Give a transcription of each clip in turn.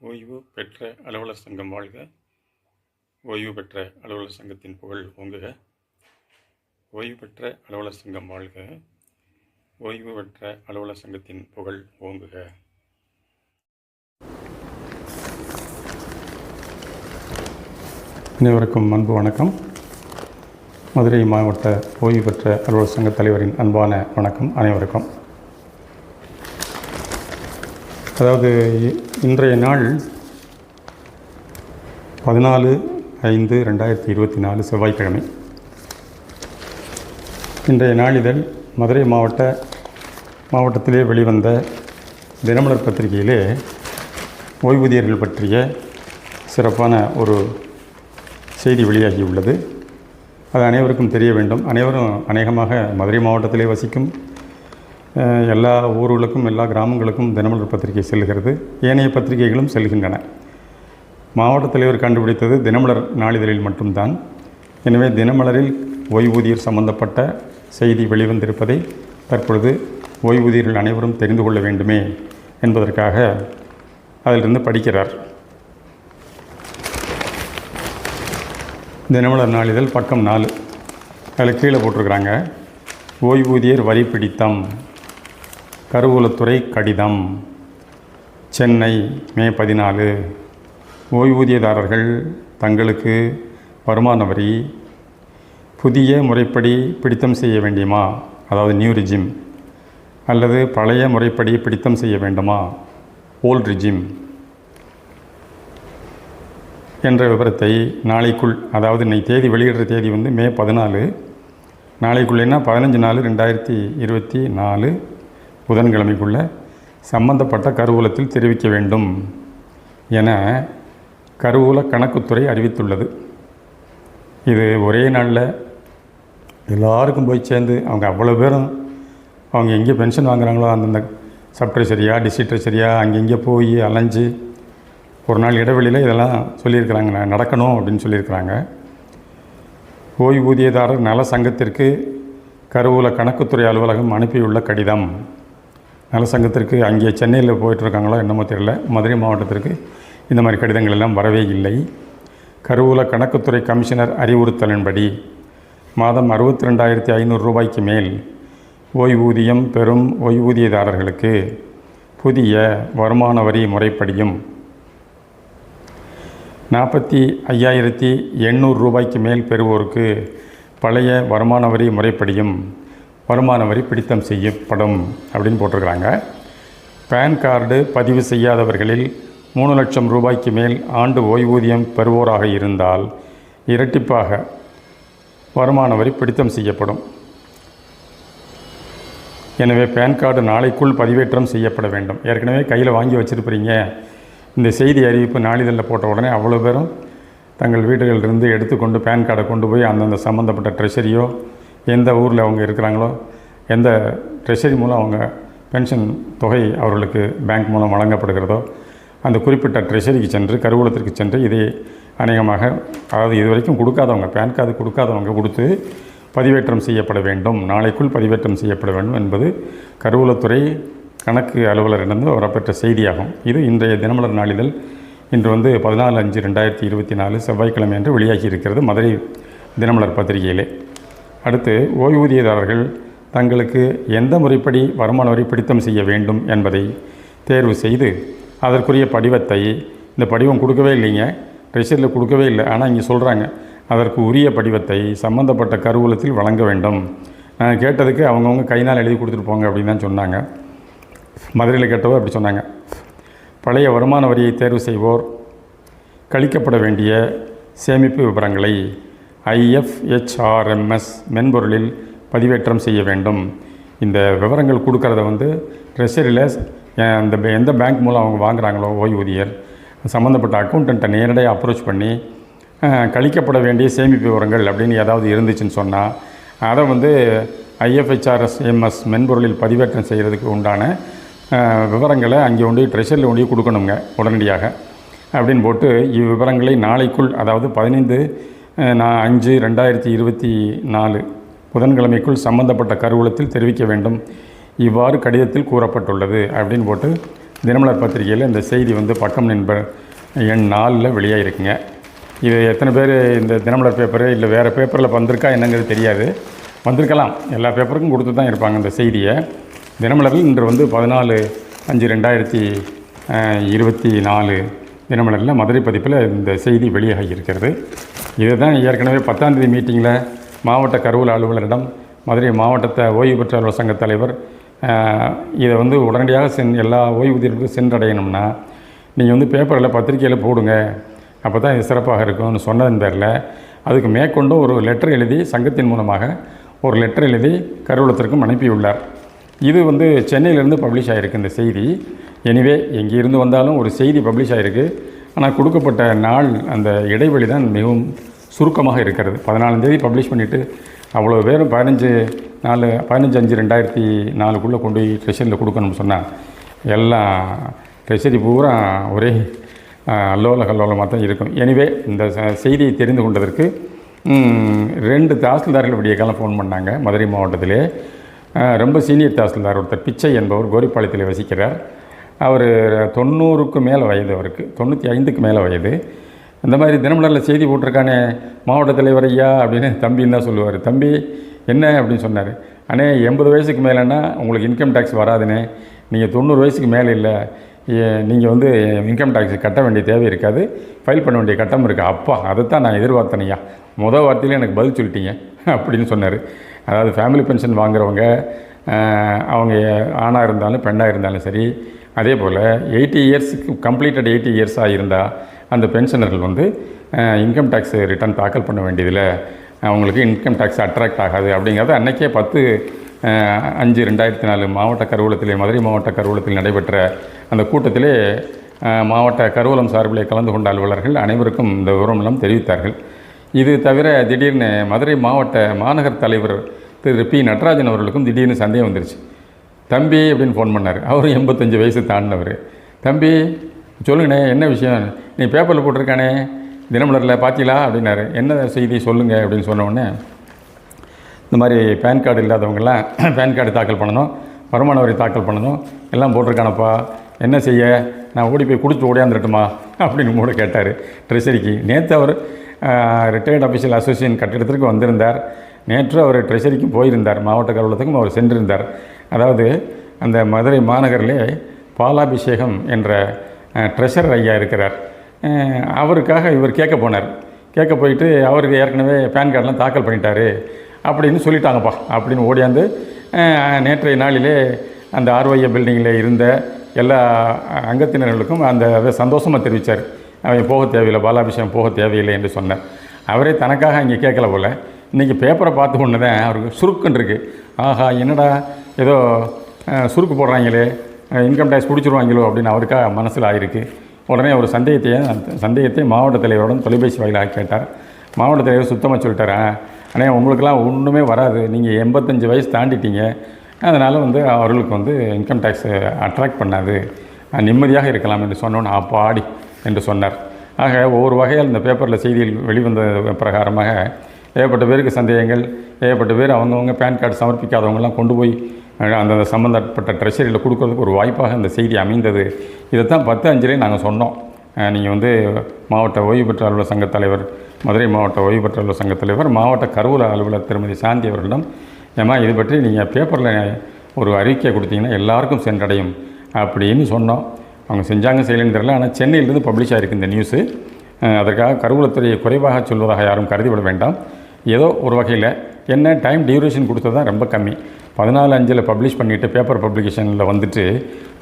ஓய்வு பெற்ற அலுவலர் சங்கம் வாழ்க. ஓய்வு பெற்ற அலுவலர் சங்கத்தின் புகழ் ஓங்குக. ஓய்வு பெற்ற அலுவலர் சங்கம் வாழ்க. ஓய்வு பெற்ற அலுவலர் சங்கத்தின் புகழ் ஓங்குக. அனைவருக்கும் அன்பு வணக்கம். மதுரை மாவட்ட ஓய்வு பெற்ற அலுவலர் சங்க தலைவரின் அன்பான வணக்கம் அனைவருக்கும். அதாவது இ- இன்றைய நாள் பதினாலு ஐந்து ரெண்டாயிரத்தி இருபத்தி நாலு செவ்வாய்க்கிழமை. இன்றைய நாளிதழ் மதுரை மாவட்ட மாவட்டத்திலே வெளிவந்த தினமலர் பத்திரிகையிலே ஓய்வூதியர்கள் பற்றிய சிறப்பான ஒரு செய்தி வெளியாகியுள்ளது. அது அனைவருக்கும் தெரிய வேண்டும். அனைவரும் அநேகமாக மதுரை மாவட்டத்திலே வசிக்கும் எல்லா ஊர்களுக்கும் எல்லா கிராமங்களுக்கும் தினமலர் பத்திரிகை செல்கிறது. ஏனைய பத்திரிகைகளும் செல்கின்றன. மாவட்ட தலைவர் கண்டுபிடித்தது தினமலர் நாளிதழில் மட்டும்தான். எனவே தினமலரில் ஓய்வூதியர் சம்பந்தப்பட்ட செய்தி வெளிவந்திருப்பதை தற்பொழுது ஓய்வூதியர்கள் அனைவரும் தெரிந்து கொள்ள வேண்டுமே என்பதற்காக அதிலிருந்து படிக்கிறார். தினமலர் நாளிதழ் பக்கம் நாலு. அதில் கீழே போட்டிருக்கிறாங்க. ஓய்வூதியர் வரி பிடித்தம் கருவூலத்துறை கடிதம். சென்னை மே பதினாலு. ஓய்வூதியதாரர்கள் தங்களுக்கு வருமான வரி. புதிய முறைப்படி பிடித்தம் செய்ய வேண்டியமா? அதாவது நியூ ரிஜிம். அல்லது பழைய முறைப்படி பிடித்தம் செய்ய வேண்டுமா? Old regime. என்ற விவரத்தை நாளைக்குள் அதாவது இன்னைக்கு தேதி வெளியிடுற தேதி வந்து மே பதினாலு. நாளைக்குள்ளேன்னா பதினஞ்சு நாலு ரெண்டாயிரத்தி இருபத்தி நாலு. புதன்கிழமைக்குள்ள சம்பந்தப்பட்ட கருவூலத்தில் தெரிவிக்க வேண்டும் என கருவூல கணக்குத்துறை அறிவித்துள்ளது. இது ஒரே நாளில் எல்லாருக்கும் போய் சேர்ந்து அவங்க அவ்வளோ பேரும் அவங்க எங்கே பென்ஷன் வாங்குறாங்களோ அந்தந்த சப் ட்ரெஷரியா டிஸ்ட்ரிக்ட் ட்ரெஷரியா அங்கங்கே போய் அலைஞ்சு ஒரு நாள் இடைவெளியில் இதெல்லாம் சொல்லியிருக்கிறாங்க நடக்கணும் அப்படின்னு சொல்லியிருக்கிறாங்க. ஓய்வூதியதாரர் நல சங்கத்திற்கு கருவூல கணக்குத்துறை அலுவலகம் அனுப்பியுள்ள கடிதம். நல சங்கத்திற்கு அங்கே சென்னையில் போயிட்டுருக்காங்களோ என்னமோ தெரியல. மதுரை மாவட்டத்திற்கு இந்த மாதிரி கடிதங்கள் எல்லாம் வரவே இல்லை. கருவூல கணக்குத்துறை கமிஷனர் அறிவுறுத்தலின்படி மாதம் அறுபத்தி ரெண்டாயிரத்தி ஐநூறு ரூபாய்க்கு மேல் ஓய்வூதியம் பெறும் ஓய்வூதியதாரர்களுக்கு புதிய வருமான வரி முறைப்படியும் நாற்பத்தி ஐயாயிரத்தி எண்ணூறு ரூபாய்க்கு மேல் பெறுவோருக்கு பழைய வருமான வரி முறைப்படியும் வருமான வரி பிடித்தம் செய்யப்படும் அப்படின்னு போட்டிருக்கிறாங்க. பேன் கார்டு பதிவு செய்யாதவர்களில் மூணு லட்சம் ரூபாய்க்கு மேல் ஆண்டு ஓய்வூதியம் பெறுவோராக இருந்தால் இரட்டிப்பாக வருமான வரி பிடித்தம் செய்யப்படும். எனவே பேன் கார்டு நாளைக்குள் பதிவேற்றம் செய்யப்பட வேண்டும். ஏற்கனவே கையில் வாங்கி வச்சுருப்பீங்க இந்த செய்தி அறிவிப்பு நாளிதழில் போட்ட உடனே அவ்வளோ பேரும் தங்கள் வீடுகளிலிருந்து எடுத்துக்கொண்டு பேன் கார்டை கொண்டு போய் அந்தந்த சம்மந்தப்பட்ட ட்ரெஷரியோ எந்த ஊரில் அவங்க இருக்கிறாங்களோ எந்த ட்ரெஷரி மூலம் அவங்க பென்ஷன் தொகை அவர்களுக்கு பேங்க் மூலம் வழங்கப்படுகிறதோ அந்த குறிப்பிட்ட ட்ரெஷரிக்கு சென்று கருவூலத்திற்கு சென்று இதை அநேகமாக அதாவது இது வரைக்கும் கொடுக்காதவங்க பேன் கார்டு கொடுக்காதவங்க கொடுத்து பதிவேற்றம் செய்யப்பட வேண்டும். நாளைக்குள் பதிவேற்றம் செய்யப்பட வேண்டும் என்பது கருவூலத்துறை கணக்கு அலுவலரிடந்து வரப்பெற்ற செய்தியாகும். இது இன்றைய தினமலர் நாளிதழ். இன்று வந்து பதினாலு அஞ்சு ரெண்டாயிரத்தி இருபத்தி நாலு செவ்வாய்க்கிழமை என்று வெளியாகி இருக்கிறது மதுரை தினமலர் பத்திரிகையிலே. அடுத்து ஓய்வூதியதாரர்கள் தங்களுக்கு எந்த முறைப்படி வருமான வரி பிடித்தம் செய்ய வேண்டும் என்பதை தேர்வு செய்து அதற்குரிய படிவத்தை இந்த படிவம் கொடுக்கவே இல்லைங்க ட்ரெஷரியில் கொடுக்கவே இல்லை ஆனால் இங்கே சொல்கிறாங்க அதற்கு உரிய படிவத்தை சம்பந்தப்பட்ட கருவூலத்தில் வழங்க வேண்டும். நான் கேட்டதுக்கு அவங்கவுங்க கைனால் எழுதி கொடுத்துட்டு போங்க அப்படின்னு தான் சொன்னாங்க. மதுரையில் கேட்டவோ அப்படி சொன்னாங்க. பழைய வருமான வரியை தேர்வு செய்வோர் கழிக்கப்பட வேண்டிய சேமிப்பு விவரங்களை ஐஎஃப்ஹெச்ஆர்எம்எஸ் மென்பொருளில் பதிவேற்றம் செய்ய வேண்டும். இந்த விவரங்கள் கொடுக்கறத வந்து ட்ரெஷரியில் அந்த எந்த பேங்க் மூலம் அவங்க வாங்குகிறாங்களோ ஓய்வூதியர் சம்மந்தப்பட்ட அக்கௌண்ட்டை நேரடியாக அப்ரோச் பண்ணி கழிக்கப்பட வேண்டிய சேமிப்பு விவரங்கள் அப்படின்னு ஏதாவது இருந்துச்சுன்னு சொன்னால் அதை வந்து ஐஎஃப்ஹெச்ஆர்எஸ் எம்எஸ் மென்பொருளில் பதிவேற்றம் செய்கிறதுக்கு உண்டான விவரங்களை அங்கே கொண்டு ட்ரெஷரில் கொண்டு கொடுக்கணுங்க உடனடியாக. அப்படின்னு போட்டு இவ்விவரங்களை நாளைக்குள் அதாவது பதினைந்து நான் அஞ்சு ரெண்டாயிரத்தி இருபத்தி நாலு புதன்கிழமைக்குள் சம்பந்தப்பட்ட கருவூலத்தில் தெரிவிக்க வேண்டும். இவ்வாறு கடிதத்தில் கூறப்பட்டுள்ளது அப்படின்னு போட்டு தினமலர் பத்திரிகையில் இந்த செய்தி வந்து பக்கம் நண்பர் எண் நாலில் வெளியாகிருக்குங்க இது எத்தனை பேர் இந்த தினமலர் பேப்பரு இல்லை வேறு பேப்பரில் வந்திருக்கா என்னங்கிறது தெரியாது. வந்திருக்கலாம். எல்லா பேப்பருக்கும் கொடுத்து தான் இருப்பாங்க இந்த செய்தியை. தினமலரில் இன்று வந்து பதினாலு அஞ்சு ரெண்டாயிரத்தி இருபத்தி நாலு தினமலரில் மதுரை பதிப்பில் இந்த செய்தி வெளியாகி இருக்கிறது. இதுதான் ஏற்கனவே பத்தாம் தேதி மீட்டிங்கில் மாவட்ட கருவூல அலுவலரிடம் மதுரை மாவட்டத்தை ஓய்வு பெற்ற அலுவலர் சங்க தலைவர் இதை வந்து உடனடியாக சென் எல்லா ஓய்வூதியர்களுக்கும் சென்றடையணும்னா நீங்கள் வந்து பேப்பரில் பத்திரிக்கையில் போடுங்க. அப்போ தான் இது சிறப்பாக இருக்கும்னு சொன்னதன் பேரில் அதுக்கு மேற்கொண்டு ஒரு லெட்டர் எழுதி சங்கத்தின் மூலமாக ஒரு லெட்டர் எழுதி கருவூலத்திற்கும் அனுப்பியுள்ளார். இது வந்து சென்னையிலேருந்து பப்ளிஷ் ஆகிருக்கு இந்த செய்தி. எனிவே எங்கேருந்து வந்தாலும் ஒரு செய்தி பப்ளிஷ் ஆகிருக்கு ஆனால் கொடுக்கப்பட்ட நாள் அந்த இடைவெளி தான் மிகவும் சுருக்கமாக இருக்கிறது. பதினாலாம் தேதி பப்ளிஷ் பண்ணிவிட்டு அவ்வளோ பேரும் பதினஞ்சு நாலு பதினஞ்சு அஞ்சு ரெண்டாயிரத்தி நாலுக்குள்ளே கொண்டு போய் ட்ரெஷரியில் கொடுக்கணும்னு சொன்னால் எல்லாம் ட்ரெஷரி பூரா ஒரே அல்லோல கல்லோலமாக தான் இருக்கும். எனிவே இந்த செய்தியை தெரிந்து கொண்டதற்கு ரெண்டு தாசில்தார்கள் விடிய காலம் ஃபோன் பண்ணாங்க மதுரை மாவட்டத்திலே. ரொம்ப சீனியர் தாசில்தார் ஒருத்தர் பிச்சை என்பவர் கோரிப்பாளையத்தில் வசிக்கிறார். அவர் தொண்ணூறுக்கு மேலே வயது அவருக்கு தொண்ணூற்றி ஐந்துக்கு மேலே வயது. இந்த மாதிரி தினமலரில் செய்தி போட்டிருக்கானே மாவட்ட தலைவர் ஐயா அப்படின்னு தம்பின்னு தான் சொல்லுவார். தம்பி என்ன அப்படின்னு சொன்னார். அண்ணே எண்பது வயசுக்கு மேலேன்னா உங்களுக்கு இன்கம் டேக்ஸ் வராதுண்ணே. நீங்கள் தொண்ணூறு வயசுக்கு மேலே இல்லை. நீங்கள் வந்து இன்கம் டேக்ஸ் கட்ட வேண்டிய தேவை இருக்காது. ஃபைல் பண்ண வேண்டிய கட்டம் இருக்குது அப்பா அதைத்தான் நான் எதிர்பார்த்தனையா முதல் வார்த்தையில எனக்கு பதில் சொல்லிட்டீங்க அப்படின்னு சொன்னார். அதாவது ஃபேமிலி பென்ஷன் வாங்குறவங்க அவங்க ஆணாக இருந்தாலும் பெண்ணாக இருந்தாலும் சரி அதே போல் எயிட்டி இயர்ஸுக்கு கம்ப்ளீட்டட் எயிட்டி இயர்ஸாக இருந்தால் அந்த பென்ஷனர்கள் வந்து இன்கம் டேக்ஸ் ரிட்டர்ன் தாக்கல் பண்ண வேண்டியதில் அவங்களுக்கு இன்கம் டேக்ஸ் அட்ராக்ட் ஆகாது அப்படிங்கிறது அன்றைக்கே பத்து அஞ்சு ரெண்டாயிரத்தி நாலு மாவட்ட கருவூலத்திலே மதுரை மாவட்ட கருவூலத்தில் நடைபெற்ற அந்த கூட்டத்திலே மாவட்ட கருவூலம் சார்பிலே கலந்து கொண்ட அலுவலர்கள் அனைவருக்கும் இந்த விவரமெல்லாம் தெரிவித்தார்கள். இது தவிர திடீர்னு மதுரை மாவட்ட மாநகர் தலைவர் திரு பி. நடராஜன் அவர்களுக்கும் திடீர்னு சந்தேகம் வந்துருச்சு. தம்பி அப்படின்னு ஃபோன் பண்ணார். அவரும் எண்பத்தஞ்சு வயசு தாண்டினவர். தம்பி சொல்லுங்கண்ணே என்ன விஷயம்? நீ பேப்பரில் போட்டிருக்கானே தினமலரில் பார்த்தீங்களா அப்படின்னாரு. என்ன செய்தி சொல்லுங்கள் அப்படின்னு சொன்னோடனே இந்த மாதிரி பேன் கார்டு இல்லாதவங்கெல்லாம் பேன் கார்டு தாக்கல் பண்ணணும். வருமான வரி தாக்கல் பண்ணணும். எல்லாம் போட்டிருக்கானப்பா. என்ன செய்ய? நான் ஓடி போய் கொடுத்து ஓடியாந்துட்டுமா அப்படின்னு கூட கேட்டார். ட்ரெஷரிக்கு நேற்று அவர் ரிட்டையர்ட் அஃபிஷியல் அசோசியேஷன் கட்டிடத்திற்கு வந்திருந்தார். நேற்று அவர் ட்ரெஷரிக்கு போயிருந்தார். மாவட்ட கருவலத்துக்கும் அவர் சென்றிருந்தார். அதாவது அந்த மதுரை மாநகரிலே பாலாபிஷேகம் என்ற ட்ரெஷரர் ஐயா இருக்கிறார். அவருக்காக இவர் கேட்க போனார். கேட்க போயிட்டு அவருக்கு ஏற்கனவே பேன் கார்டெலாம் தாக்கல் பண்ணிட்டாரு. அப்படின்னு சொல்லிட்டாங்கப்பா. அப்படின்னு ஓடியாந்து நேற்றைய நாளிலே அந்த ஆர்ஒய்ய பில்டிங்கில் இருந்த எல்லா அங்கத்தினர்களுக்கும் அந்த அதை சந்தோஷமாக தெரிவித்தார் அவன் போக தேவையில்லை பாலாபிஷேகம் போக தேவையில்லை என்று சொன்னார். அவரே தனக்காக அங்கே கேட்கல போல். இன்றைக்கி பேப்பரை பார்த்து கொண்டு தான் அவருக்கு சுருக்குன்னு இருக்குது ஆஹா என்னடா ஏதோ சுருக்கு போடுறாங்களே இன்கம் டேக்ஸ் பிடிச்சிருவாங்களோ அப்படின்னு அவருக்காக மனசில் ஆயிருக்கு. உடனே ஒரு சந்தேகத்தையே அந்த சந்தேகத்தை மாவட்ட தலைவருடன் தொலைபேசி வாயிலாக கேட்டார். மாவட்ட தலைவர் சுத்தமாக சொல்லிட்டார்? அண்ணே உங்களுக்கெல்லாம் ஒன்றுமே வராது. நீங்கள் எண்பத்தஞ்சு வயசு தாண்டிட்டீங்க. அதனால் வந்து அவர்களுக்கு வந்து இன்கம் டேக்ஸ் அட்ராக்ட் பண்ணாது. நிம்மதியாக இருக்கலாம் என்று சொன்னோன்னு அப்பாடி என்று சொன்னார். ஆக ஒவ்வொரு வகையில் இந்த பேப்பரில் செய்தியில் வெளிவந்த பிரகாரமாக ஏகப்பட்ட பேருக்கு சந்தேகங்கள் ஏகப்பட்ட பேர் அவங்கவுங்க பேன் கார்டு சமர்ப்பிக்காதவங்கெல்லாம் கொண்டு போய் அந்தந்த சம்மந்தப்பட்ட ட்ரெஷரியில் கொடுக்கறதுக்கு ஒரு வாய்ப்பாக இந்த செய்தி அமைந்தது. இதைத்தான் பத்து அஞ்சிலே நாங்கள் சொன்னோம். நீங்கள் வந்து மாவட்ட ஓய்வு பெற்ற அலுவலர் சங்கத் தலைவர் மதுரை மாவட்ட ஓய்வு பெற்ற அலுவலர் சங்கத் தலைவர் மாவட்ட கருவூல அலுவலர் திருமதி சாந்தி அவர்களிடம் ஏம்மா இது பற்றி நீங்கள் பேப்பரில் ஒரு அறிக்கை கொடுத்தீங்கன்னா எல்லாருக்கும் சென்றடையும் அப்படின்னு சொன்னோம். அவங்க செஞ்சாங்க செய்யலைன்னு தெரியல. ஆனால் சென்னையிலிருந்து பப்ளிஷ் ஆகிருக்கு இந்த நியூஸு அதற்காக கருவூலத்துறையை குறைவாக சொல்வதாக யாரும் கருதிவிட வேண்டாம். ஏதோ ஒரு வகையில் என்ன டைம் டியூரேஷன் கொடுத்தது தான் ரொம்ப கம்மி. பதினாலு அஞ்சில் பப்ளிஷ் பண்ணிவிட்டு பேப்பர் பப்ளிகேஷனில் வந்துட்டு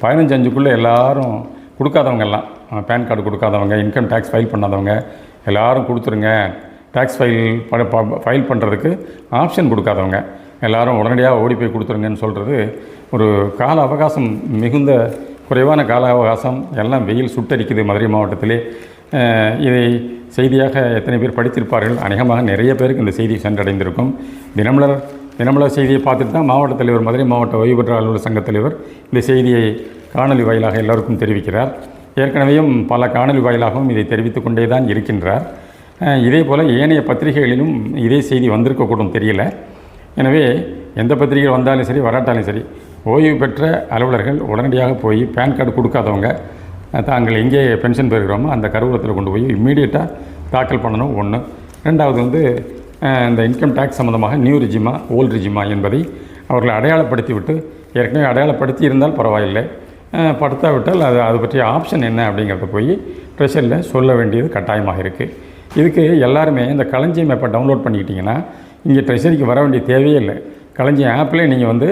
பதினஞ்சு அஞ்சுக்குள்ளே கொடுக்காதவங்க கொடுக்காதவங்கெல்லாம் பேன் கார்டு கொடுக்காதவங்க இன்கம் டேக்ஸ் ஃபைல் பண்ணாதவங்க எல்லோரும் கொடுத்துருங்க. டேக்ஸ் ஃபைல் ஃபைல் பண்ணுறதுக்கு ஆப்ஷன் கொடுக்காதவங்க. எல்லோரும் உடனடியாக ஓடி போய் கொடுத்துருங்கன்னு சொல்கிறது ஒரு கால அவகாசம் மிகுந்த குறைவான கால அவகாசம். எல்லாம் வெயில் சுட்டரிக்குது மதுரை மாவட்டத்திலே. இதை செய்தியாக எத்தனை பேர் படித்திருப்பார்கள்? அநேகமாக நிறைய பேருக்கு இந்த செய்தி சென்றடைந்திருக்கும். தினமலர் தினமலர் செய்தியை பார்த்துட்டு தான் மாவட்ட தலைவர் மதுரை மாவட்ட ஓய்வு பெற்ற அலுவலர் சங்க தலைவர் இந்த செய்தியை காணொலி வாயிலாக எல்லோருக்கும் தெரிவிக்கிறார். ஏற்கனவேயும் பல காணொலி வாயிலாகவும் இதை தெரிவித்து கொண்டே தான் இருக்கின்றார். இதே போல் ஏனைய பத்திரிகைகளிலும் இதே செய்தி வந்திருக்கக்கூடும் தெரியல. எனவே எந்த பத்திரிகை வந்தாலும் சரி வராட்டாலும் சரி ஓய்வு பெற்ற அலுவலர்கள் உடனடியாக போய் பேன் கார்டு கொடுக்காதவங்க தாங்கள் எங்கே பென்ஷன் பெறுகிறோமோ அந்த கருவூலத்தில் கொண்டு போய் இம்மீடியட்டாக தாக்கல் பண்ணணும். ஒன்று ரெண்டாவது வந்து இந்த இன்கம் டேக்ஸ் சம்மந்தமாக நியூ ரிஜிமா ஓல்டு ரிஜிமா என்பதை அவர்களை அடையாளப்படுத்தி விட்டு ஏற்கனவே அடையாளப்படுத்தி இருந்தால் பரவாயில்லை. படுத்தாவிட்டால் அது அது பற்றிய ஆப்ஷன் என்ன அப்படிங்கிறத போய் ட்ரெஷரில் சொல்ல வேண்டியது கட்டாயமாக இருக்குது இதுக்கு எல்லாருமே இந்த களஞ்சியம் ஆப்பை டவுன்லோட் பண்ணிக்கிட்டிங்கன்னா இங்கே ட்ரெஷரிக்கு வர வேண்டிய தேவையே இல்லை. களஞ்சியம் ஆப்லேயே நீங்கள் வந்து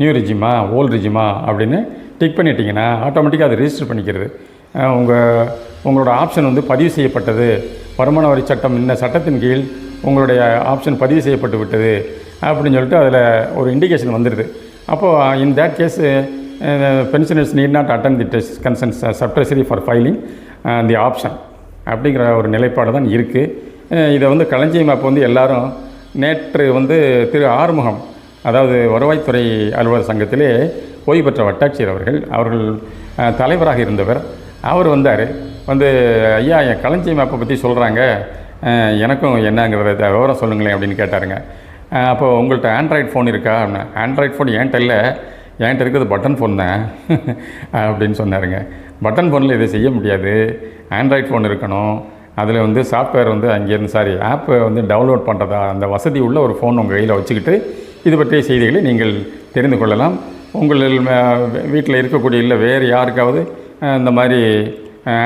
நியூ ரிஜிமா ஓல்டு ரிஜிமா அப்படின்னு டிக் பண்ணிட்டீங்கன்னா ஆட்டோமேட்டிக்காக அதை ரிஜிஸ்டர் பண்ணிக்கிறது. உங்கள் உங்களோட ஆப்ஷன் வந்து பதிவு செய்யப்பட்டது. வருமான வரி சட்டம் இந்த சட்டத்தின் கீழ் உங்களுடைய ஆப்ஷன் பதிவு செய்யப்பட்டு விட்டது அப்படின்னு சொல்லிட்டு அதில் ஒரு இண்டிகேஷன் வந்துடுது அப்போது in that case pensioners need not attend the test concerned subtreasury for filing the option அப்படிங்கிற ஒரு நிலைப்பாடு தான் இருக்குது இதை வந்து களஞ்சியம் அப்போ வந்து எல்லாரும் நேற்று வந்து திரு ஆறுமுகம் அதாவது வருவாய்த்துறை அலுவலர் சங்கத்திலே ஓய்வு பெற்ற வட்டாட்சியர் அவர்கள் அவர்கள் தலைவராக இருந்தவர் அவர் வந்தார். வந்து ஐயா என் களஞ்சியம் ஆப்பை பற்றி சொல்கிறாங்க எனக்கும் என்னங்கிறத விவரம் சொல்லுங்களேன் அப்படின்னு கேட்டாருங்க. அப்போது உங்கள்கிட்ட ஆண்ட்ராய்டு ஃபோன் இருக்கா? அப்படின்னா ஆண்ட்ராய்டு ஃபோன் என்கிட்ட இல்லை. என்கிட்ட இருக்கிறது பட்டன் ஃபோன் தான். அப்படின்னு சொன்னாருங்க. பட்டன் ஃபோனில் இதை செய்ய முடியாது. ஆண்ட்ராய்டு ஃபோன் இருக்கணும். அதில் வந்து சாஃப்ட்வேர் வந்து அங்கேருந்து சாரி ஆப்பை வந்து டவுன்லோட் பண்ணுறதா அந்த வசதி உள்ள ஒரு ஃபோன் உங்கள் கையில் வச்சுக்கிட்டு இது பற்றிய செய்திகளை நீங்கள் தெரிந்து கொள்ளலாம். உங்கள் வீட்டில் இருக்கக்கூடிய இல்லை வேறு யாருக்காவது இந்த மாதிரி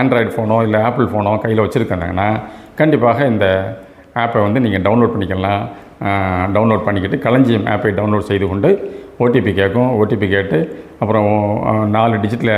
ஆண்ட்ராய்டு ஃபோனோ இல்லை ஆப்பிள் ஃபோனோ கையில் வச்சுருக்காங்கன்னா கண்டிப்பாக இந்த ஆப்பை வந்து நீங்கள் டவுன்லோட் பண்ணிக்கலாம். டவுன்லோட் பண்ணிக்கிட்டு களஞ்சியம் ஆப்பை டவுன்லோட் செய்து கொண்டு ஓடிபி கேட்கும். ஓடிபி கேட்டு அப்புறம் நாலு டிஜிட்டில்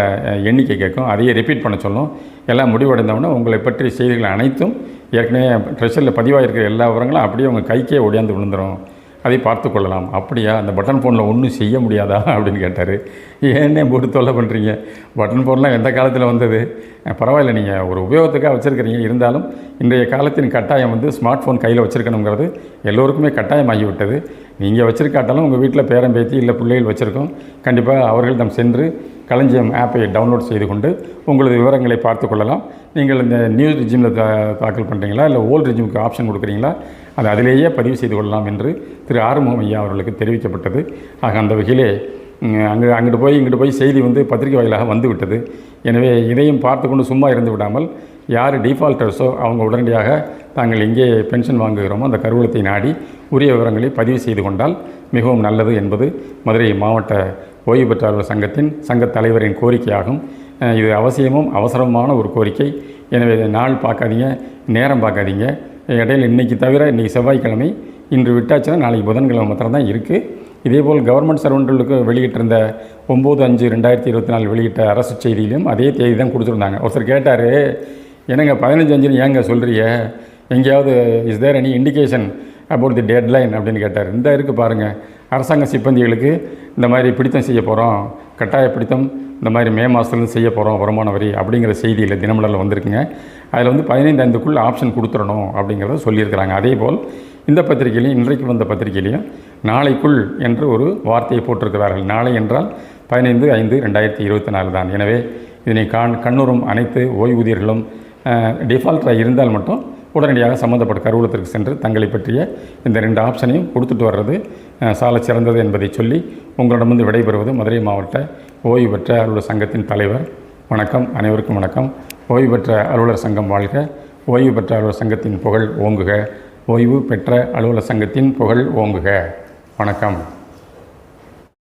எண்ணிக்கை கேட்கும். அதையே ரிப்பீட் பண்ண சொல்லும். எல்லாம் முடிவடைந்தவுடனே உங்களை பற்றிய செய்திகள் அனைத்தும் ஏற்கனவே ட்ரெஷரில் பதிவாகிருக்கிற எல்லா விவரங்களும் அப்படியே உங்கள் கைக்கே ஒடியாந்து விழுந்துடும் அதை பார்த்து கொள்ளலாம். அப்படியா? அந்த பட்டன் ஃபோனில் ஒன்றும் செய்ய முடியாதா? அப்படின்னு கேட்டார். ஏன்னே போட்டு தொல்லை பண்ணுறீங்க பட்டன் ஃபோன்லாம் எந்த காலத்தில் வந்தது? பரவாயில்ல நீங்கள் ஒரு உபயோகத்துக்காக வச்சுருக்கிறீங்க. இருந்தாலும் இன்றைய காலத்தின் கட்டாயம் வந்து ஸ்மார்ட் ஃபோன் கையில் வச்சுருக்கணுங்கிறது எல்லோருக்குமே கட்டாயமாகிவிட்டது. நீங்கள் வச்சுருக்காட்டாலும் உங்கள் வீட்டில் பேரன் பேத்தி இல்லை பிள்ளைகள் வச்சுருக்கோம். கண்டிப்பாக அவர்களிடம் சென்று களஞ்சியம் ஆப்பை டவுன்லோட் செய்து கொண்டு உங்களது விவரங்களை பார்த்து கொள்ளலாம். நீங்கள் இந்த நியூ ரிஜிமில் தா தாக்கல் பண்ணுறீங்களா இல்லை ஓல்டு ரிஜிமுக்கு ஆப்ஷன் கொடுக்குறீங்களா? அது அதிலேயே பதிவு செய்து கொள்ளலாம் என்று திரு ஆறுமுகம் ஐயா அவர்களுக்கு தெரிவிக்கப்பட்டது. ஆக அந்த வகையிலே அங்கே அங்கிட்டு போய் இங்கிட்டு போய் செய்தி வந்து பத்திரிகை வாயிலாக வந்துவிட்டது எனவே இதையும் பார்த்து கொண்டு சும்மா இருந்து விடாமல் யார் டிஃபால்ட்டர்ஸோ அவங்க உடனடியாக தாங்கள் எங்கே பென்ஷன் வாங்குகிறோமோ அந்த கருவூலத்தை நாடி உரிய விவரங்களை பதிவு செய்து கொண்டால் மிகவும் நல்லது என்பது மதுரை மாவட்ட ஓய்வு பெற்றாளர் சங்கத்தின் சங்கத் தலைவரின் கோரிக்கையாகும். இது அவசியமும் அவசரமான ஒரு கோரிக்கை. எனவே இதை நாள் பார்க்காதீங்க நேரம் பார்க்காதீங்க. இடையில் இன்றைக்கி தவிர இன்றைக்கி செவ்வாய்க்கிழமை இன்று விட்டாச்சுன்னா நாளைக்கு புதன்கிழமை மாத்திரம் தான் இருக்குது இதேபோல் கவர்மெண்ட் சர்வெண்ட்டுகளுக்கு வெளியிட்டிருந்த ஒம்பது அஞ்சு ரெண்டாயிரத்தி இருபத்தி நாலு வெளியிட்ட அரசு செய்தியிலும் அதே தேதி தான் கொடுத்துருந்தாங்க. ஒருத்தர் கேட்டார் என்னங்க பதினஞ்சு அஞ்சுன்னு ஏங்க சொல்கிறீங்க எங்கேயாவது is there any indication about the deadline அப்படின்னு கேட்டார். இந்த இருக்குது பாருங்கள் அரசாங்க சிப்பந்திகளுக்கு இந்த மாதிரி பிடித்தம் செய்ய போகிறோம் கட்டாய பிடித்தம் இந்த மாதிரி மே மாதத்துலேருந்து செய்ய போகிறோம் வருமான வரி அப்படிங்கிற செய்தியில் தினமலரில் வந்திருக்குங்க. அதில் வந்து பதினைந்து ஐந்துக்குள்ளே ஆப்ஷன் கொடுத்துடணும் அப்படிங்கிறத சொல்லியிருக்கிறாங்க. அதே போல் இந்த பத்திரிகையிலையும் இன்றைக்கு வந்த பத்திரிகையிலையும் நாளைக்குள் என்று ஒரு வார்த்தையை போட்டிருக்கிறார்கள். நாளை என்றால் பதினைந்து ஐந்து ரெண்டாயிரத்தி இருபத்தி நாலு தான். எனவே இதனை காண் கண்ணுறும் அனைத்து ஓய்வூதியர்களும் டிஃபால்ட்டாக இருந்தால் மட்டும் உடனடியாக சம்மந்தப்பட்ட கருவூலத்திற்கு சென்று தங்களை பற்றிய இந்த ரெண்டு ஆப்ஷனையும் கொடுத்துட்டு வர்றது சால சிறந்தது என்பதை சொல்லி உங்களிடமிருந்து விடைபெறுவது மதுரை மாவட்ட ஓய்வு பெற்ற அலுவலர் சங்கத்தின் தலைவர். வணக்கம். அனைவருக்கும் வணக்கம். ஓய்வு பெற்ற அலுவலர் சங்கம் வாழ்க. ஓய்வு பெற்ற அலுவலர் சங்கத்தின் புகழ் ஓங்குக. ஓய்வு பெற்ற அலுவலர் சங்கத்தின் புகழ் ஓங்குக. வணக்கம்.